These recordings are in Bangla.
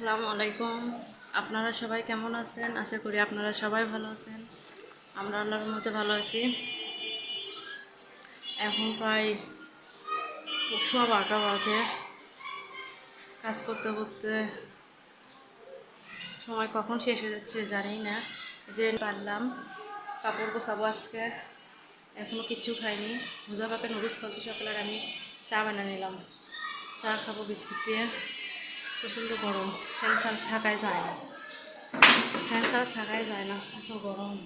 আসসালামু আলাইকুম। আপনারা সবাই কেমন আছেন? আশা করি আপনারা সবাই ভালো আছেন। আমরা আল্লাহর মধ্যে ভালো আছি। এখন প্রায় সোয়া বারোটা বাজে। কাজ করতে করতে সময় কখন শেষ হয়ে যাচ্ছে জানি না। যে পারলাম কাপড় গোছাবো আজকে। এখনও কিচ্ছু খাইনি। ভুজা পাকে নুডলস খাচ্ছি সকালে আমি চা বানিয়ে নিলাম। চা খাব বিস্কুট দিয়ে। প্রচণ্ড গরম। ফ্যান ছাড়া থাকাই যায় না। ফ্যান ছাড়া থাকাই যায় না। এত গরম।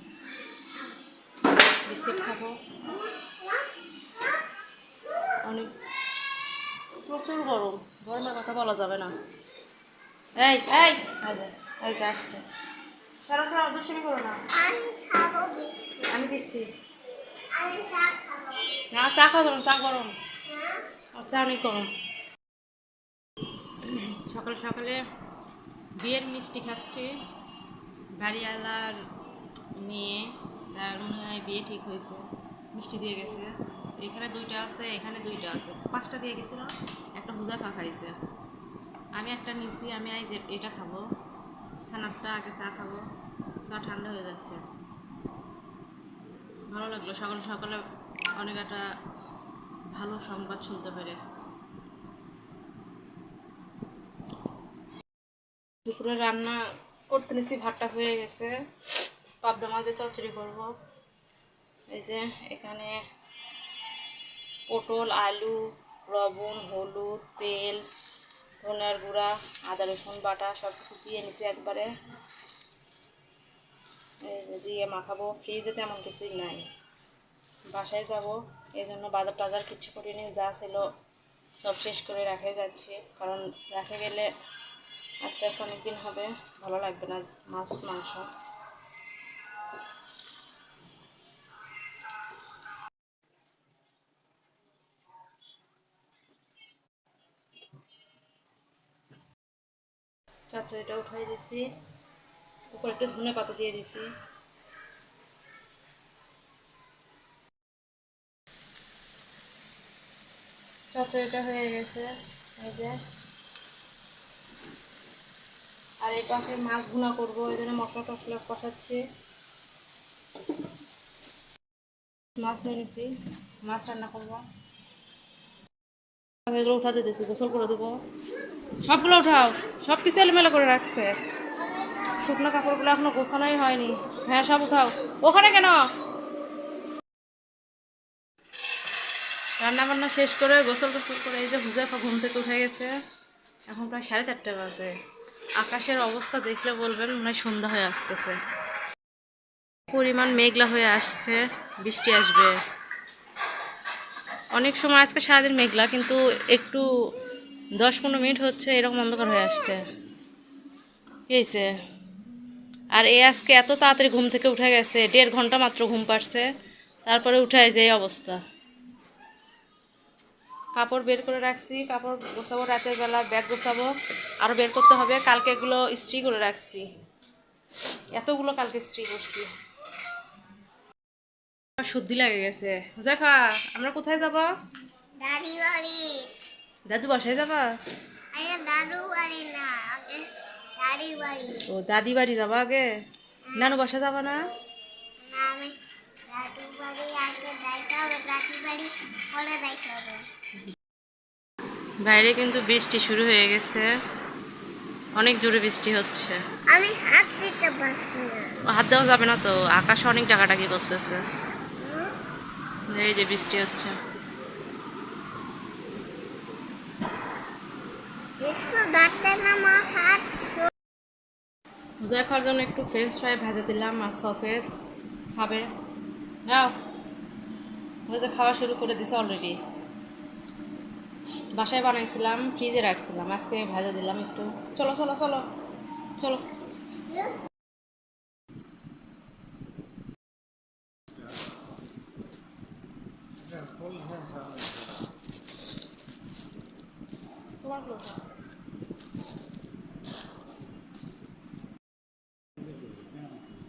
বিস্কিট খাব। অনেক প্রচুর গরম। গরমের কথা বলা যাবে না। এই এই! এই যে, আসছে। সারা সারা অদর্শনী করো না। আমি দিচ্ছি। চা না চা খাওয়া যাবে চা গরম। না আর চা অনেক গরম। সকালে সকালে বিয়ের মিষ্টি খাচ্ছি। বাড়িওয়ালার মেয়ে, তার মনে হয় বিয়ে ঠিক হয়েছে, মিষ্টি দিয়ে গেছে। এখানে দুইটা আছে, এখানে দুইটা আছে। পাঁচটা দিয়ে গেছিল, একটা হুজাফা খাইছে। আমি একটা নিছি, আমি যে এটা খাব। সানাপটা আগে চা খাব। চা ঠান্ডা হয়ে যাচ্ছে। ভালো লাগল। সকালে সকালে অনেক একটা ভালো সংবাদ শুনতে পেরে। দুপুরে রান্না করতে নিছি, ভাতটা হয়ে গেছে। পাবদা মাঝে চচড়ি করব। এই যে এখানে পটল, আলু, লবণ, হলুদ, তেল ধনের গুঁড়া, আদা, রসুন, বাটা সব কিছু দিয়ে নিছি একবারে। দিয়ে মাখাবো। ফ্রিজে তেমন কিছুই নাই। বাসায় যাব। এই জন্য বাজার টাজার কিচ্ছু করিনি, যা ছিল সব শেষ করে রাখে যাচ্ছে। কারণ রাখে গেলে আস্তে আস্তে অনেক দিন হবে, ভালো লাগবে না মাছ, মাংস। চচ্চড়িটা উঠাই দিছি, উপরে একটু ধনে পাতা দিয়ে দিছি। চচ্চড়িটা হয়ে গেছে, এই যে। আর এই পাশে মাছ ভুনা করব ওই জন্য মশলা টসলা কষাচ্ছি। মাছ নিয়ে নিছি, মাছ রান্না করব। এগুলো উঠাতে দিছি গোসল করে দেবো। সবগুলো উঠাও, সব কিছু এলোমেলো করে রাখছে। শুকনো কাপড়গুলো এখনও গোছানোই হয়নি। হ্যাঁ সব উঠাও। ওখানে কেন? রান্না বান্না শেষ করে গোসল টোসল করে এই যে হুজাফা ঘুম থেকে উঠে গেছে। এখন প্রায় সাড়ে চারটে বাজে। আকাশের অবস্থা দেখলে বলবেন, মনে সন্ধ্যা হয়ে আসতেছে। পরিমাণ মেঘলা হয়ে আসছে, বৃষ্টি আসবে। অনেক সময় আজকে সারাদিন মেঘলা, কিন্তু একটু দশ পনেরো মিনিট হচ্ছে এরকম অন্ধকার হয়ে আসছে। হয়েছে আর এ আজকে এত তাড়াতাড়ি ঘুম থেকে উঠে গেছে, দেড় ঘণ্টা মাত্র ঘুম পাড়ছে, তারপরে উঠে যে অবস্থা। কাপড় বের করে রাখছি কাপড় গোছাবো রাতের বেলা ব্যাগ গোছাবো আরও বের করতে হবে। কালকে এগুলো ইস্ত্রি করে রাখছি। এতগুলো কালকে ইস্ত্রি করছি। সর্দি লাগে গেছে। হুজাইফা আমরা কোথায় যাব? দাদি বাড়ি। দাদু বাসায় যাবা? দাদু বাড়ি না আগে দাদি বাড়ি। ও দাদি বাড়ি যাবা আগে? নানু বাসা যাবা না? না আমি দাদু বাড়ি আগে যাইতে হবে দাদি বাড়ি পরে যাইতে হবে। বাইরে কিন্তু বৃষ্টি শুরু হয়ে গেছে। অনেক জোরে বৃষ্টি হচ্ছে। আমি হাত দিতে পারছি না। হাত দেওয়া যাবে না তো আকাশে অনেক ডাকাডাকি করতেছে। এই যে বৃষ্টি হচ্ছে। হুজাইফার জন্য একটু ফ্রেঞ্চ ফ্রাই ভেজে দিলাম আর সসেস খাবে? নাও। ওই খাওয়া শুরু করে দিছে অলরেডি বাসায় বানাইছিলাম ফ্রিজে রাখছিলাম, আজকে ভাজা দিলাম একটু। চলো চলো চলো চলো।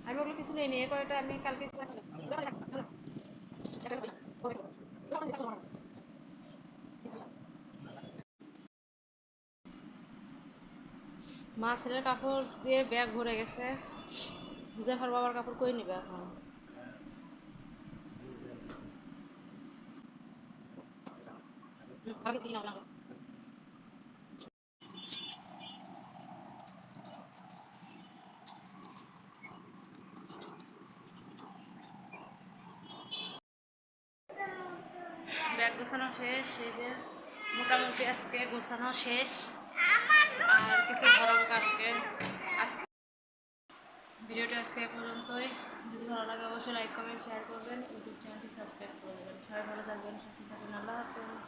আমি ওগুলো কিছু নেই নিয়ে কয়টা আমি কালকে মা ছেলের কাপড় দিয়ে ব্যাগ ভরে গেছে। মুজাফার বাবার কাপড় কই নিবে এখন? হুম, আগে থেকে নাও, নাও। ব্যাগ গোছানো শেষ, এই যে মোটামুটি আজকে গোছানো শেষ। আর কিছু ভরাবো কালকে আজকে ভিডিওটা আজকে পর্যন্তই। যদি ভালো লাগে অবশ্যই লাইক কমেন্ট শেয়ার করবেন। ইউটিউব চ্যানেলটি সাবস্ক্রাইব করে দেবেন। সবাই ভালো থাকবেন, সুস্থ থাকবেন। আল্লাহ হাফেজ।